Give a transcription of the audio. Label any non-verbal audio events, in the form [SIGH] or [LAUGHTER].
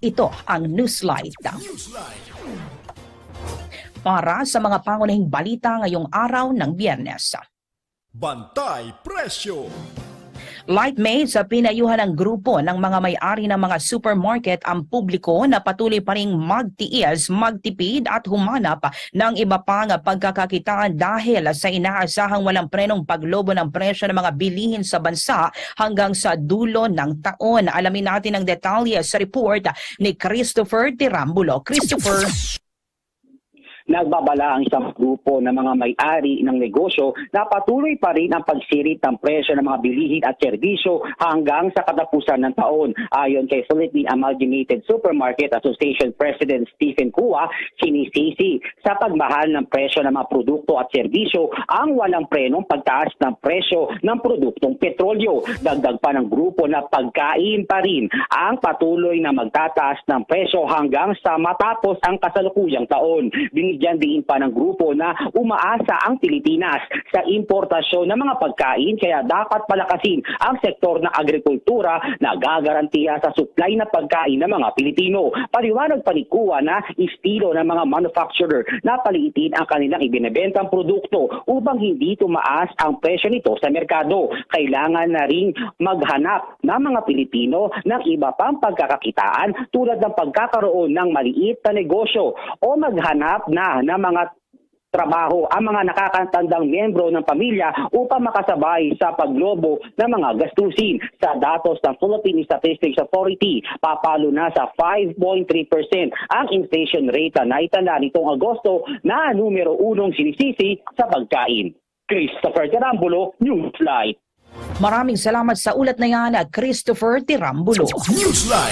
Ito ang Newslight. Para sa mga pangunahing balita ngayong araw ng Biyernes. Bantay Presyo. Light May sa pinayuhan ng grupo ng mga may-ari ng mga supermarket ang publiko na patuloy pa ring magtiis, magtipid at humanap ng iba pang pagkakakitaan dahil sa inaasahang walang prenong paglobo ng presyo ng mga bilihin sa bansa hanggang sa dulo ng taon. Alamin natin ang detalye sa report ni Christopher Tirambulo. Christopher. [LAUGHS] nagbabala ang isang grupo ng mga may-ari ng negosyo na patuloy pa rin ang pagsirit ng presyo ng mga bilihin at serbisyo hanggang sa katapusan ng taon. Ayon kay Philippine Amalgamated Supermarket Association President Stephen Kua, sinisisi sa pagmahal ng presyo ng mga produkto at serbisyo ang walang prenong pagtaas ng presyo ng produktong petrolyo. Dagdag pa ng grupo na pagkain pa rin ang patuloy na magtataas ng presyo hanggang sa matapos ang kasalukuyang taon. Binigyan din pa ng grupo na umaasa ang Pilipinas sa importasyon ng mga pagkain kaya dapat palakasin ang sektor ng agrikultura na gagarantiya sa supply na pagkain ng mga Pilipino. Paliwanag pa ni Kuwa na estilo ng mga manufacturer na paliitin ang kanilang ibinebentang produkto upang hindi tumaas ang presyo nito sa merkado. Kailangan na ring maghanap ng mga Pilipino ng iba pang pagkakakitaan tulad ng pagkakaroon ng maliit na negosyo o maghanap na ng mga trabaho ang mga nakakatandang miyembro ng pamilya upang makasabay sa paglobo ng mga gastusin. Sa datos ng Philippine Statistics Authority, papalo na sa 5.3% ang inflation rate na itala nitong Agosto na numero unong sinisisi sa pagkain. Christopher Tarambulo, Newslight. Maraming salamat sa ulat na yan, Christopher Tirambulo. Newsline.